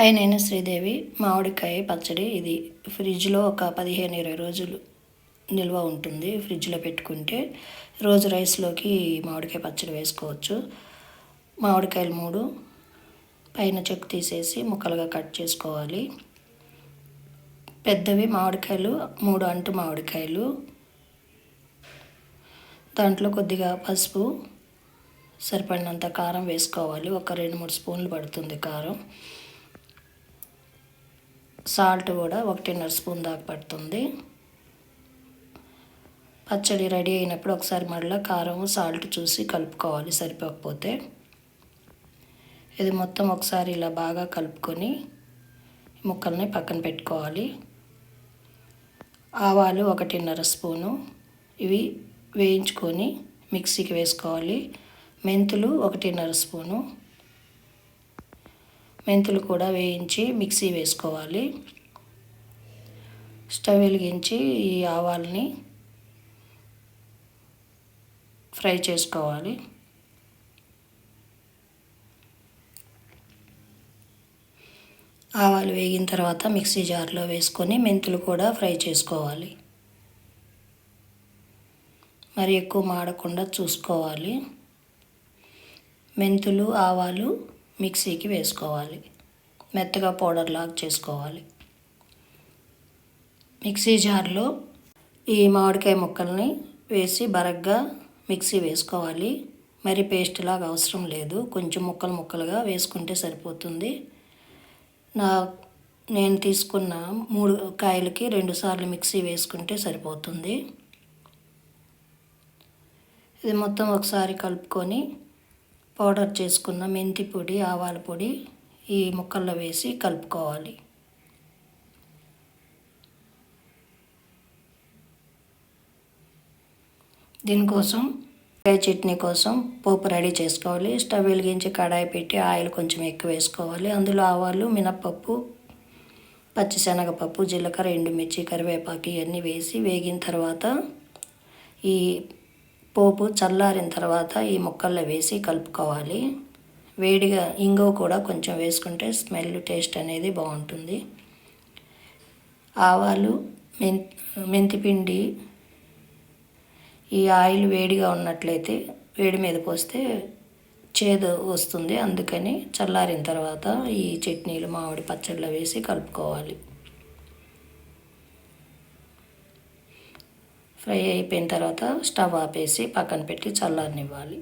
Hi నేను శ్రీదేవి. మామిడికాయ పచ్చడి. ఇది ఫ్రిడ్జ్లో ఒక పదిహేను ఇరవై రోజులు నిల్వ ఉంటుంది. ఫ్రిడ్జ్లో పెట్టుకుంటే రోజు రైస్లోకి మామిడికాయ పచ్చడి వేసుకోవచ్చు. మామిడికాయలు మూడు. పైన చెక్కు తీసేసి ముక్కలుగా కట్ చేసుకోవాలి. పెద్దవి మామిడికాయలు మూడు అంటు మామిడికాయలు. దాంట్లో కొద్దిగా పసుపు సరిపడినంత కారం వేసుకోవాలి. ఒక రెండు మూడు స్పూన్లు పడుతుంది కారం. సాల్ట్ కూడా ఒకటిన్నర స్పూన్ దాకా పడుతుంది. పచ్చడి రెడీ అయినప్పుడు ఒకసారి మళ్ళీ కారం సాల్ట్ చూసి కలుపుకోవాలి సరిపోకపోతే. ఇది మొత్తం ఒకసారి ఇలా బాగా కలుపుకొని ముక్కల్ని పక్కన పెట్టుకోవాలి. ఆవాలు ఒకటిన్నర స్పూను. ఇవి వేయించుకొని మిక్సీకి వేసుకోవాలి. మెంతులు ఒకటిన్నర స్పూను. మెంతులు కూడా వేయించి మిక్సీ వేసుకోవాలి. స్టవ్ వెలిగించి ఈ ఆవాల్ని ఫ్రై చేసుకోవాలి. ఆవాలు వేగిన తర్వాత మిక్సీ జార్లో వేసుకొని మెంతులు కూడా ఫ్రై చేసుకోవాలి. మరి ఎక్కువ మాడకుండా చూసుకోవాలి. మెంతులు ఆవాలు మిక్సీకి వేసుకోవాలి. మెత్తగా పౌడర్ లాగా చేసుకోవాలి. మిక్సీ జార్లో ఈ మామిడికాయ ముక్కల్ని వేసి బరగ్గా మిక్సీ వేసుకోవాలి. మరి పేస్ట్ లాగా అవసరం లేదు. కొంచెం ముక్కలు ముక్కలుగా వేసుకుంటే సరిపోతుంది. నా నేను తీసుకున్న మూడు కాయలకి రెండుసార్లు మిక్సీ వేసుకుంటే సరిపోతుంది. ఇది మొత్తం ఒకసారి కలుపుకొని పౌడర్ చేసుకున్న మెంతి పొడి ఆవాల పొడి ఈ ముక్కల్లో వేసి కలుపుకోవాలి. దీనికోసం చట్నీ కోసం పోపు రెడీ చేసుకోవాలి. స్టవ్ వెలిగించి కడాయి పెట్టి ఆయిల్ కొంచెం ఎక్కువ వేసుకోవాలి. అందులో ఆవాలు మినప్పప్పు పచ్చిశనగపప్పు జీలకర్ర ఎండుమిర్చి కరివేపాకు ఇవన్నీ వేసి వేగిన తర్వాత ఈ పోపు చల్లారిన తర్వాత ఈ ముక్కల్లో వేసి కలుపుకోవాలి. వేడిగా ఇంగో కూడా కొంచెం వేసుకుంటే స్మెల్ టేస్ట్ అనేది బాగుంటుంది. ఆవాలు మెంతి మెంతిపిండి ఈ ఆయిల్ వేడిగా ఉన్నట్లయితే వేడి మీద పోస్తే చేదు వస్తుంది. అందుకని చల్లారిన తర్వాత ఈ చట్నీలు మామిడి పచ్చళ్ళు వేసి కలుపుకోవాలి. ఫ్రై అయిపోయిన తర్వాత స్టవ్ ఆపేసి పక్కన పెట్టి చల్లారనివ్వాలి.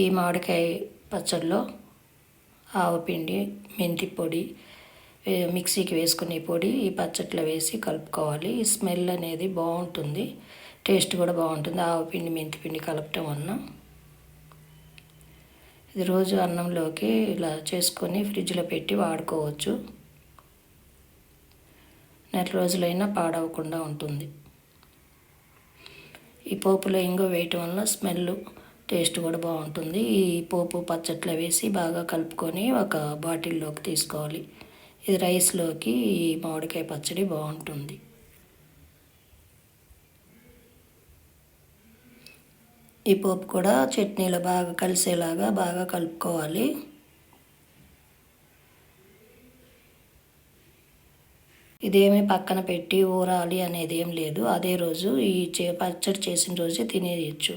ఈ మామిడికాయ పచ్చడిలో ఆవపిండి మెంతి పొడి మిక్సీకి వేసుకునే పొడి ఈ పచ్చట్లో వేసి కలుపుకోవాలి. ఈ స్మెల్ అనేది బాగుంటుంది. టేస్ట్ కూడా బాగుంటుంది. ఆవపిండి మెంతిపిండి కలపటం వలన. ఇది రోజు అన్నంలోకి ఇలా చేసుకొని ఫ్రిడ్జ్లో పెట్టి వాడుకోవచ్చు. నెల రోజులైనా పాడవకుండా ఉంటుంది. ఈ పోపులో ఇంగో వేయటం వల్ల స్మెల్ టేస్ట్ కూడా బాగుంటుంది. ఈ పోపు పచ్చట్లో వేసి బాగా కలుపుకొని ఒక బాటిల్లోకి తీసుకోవాలి. ఇది రైస్లోకి ఈ మామిడికాయ పచ్చడి బాగుంటుంది. ఈ పోపు కూడా చట్నీలో బాగా కలిసేలాగా బాగా కలుపుకోవాలి. ఇదేమీ పక్కన పెట్టి ఊరాలి అనేది ఏం లేదు. అదే రోజు ఈ చే పచ్చడి చేసిన రోజే తినేయచ్చు.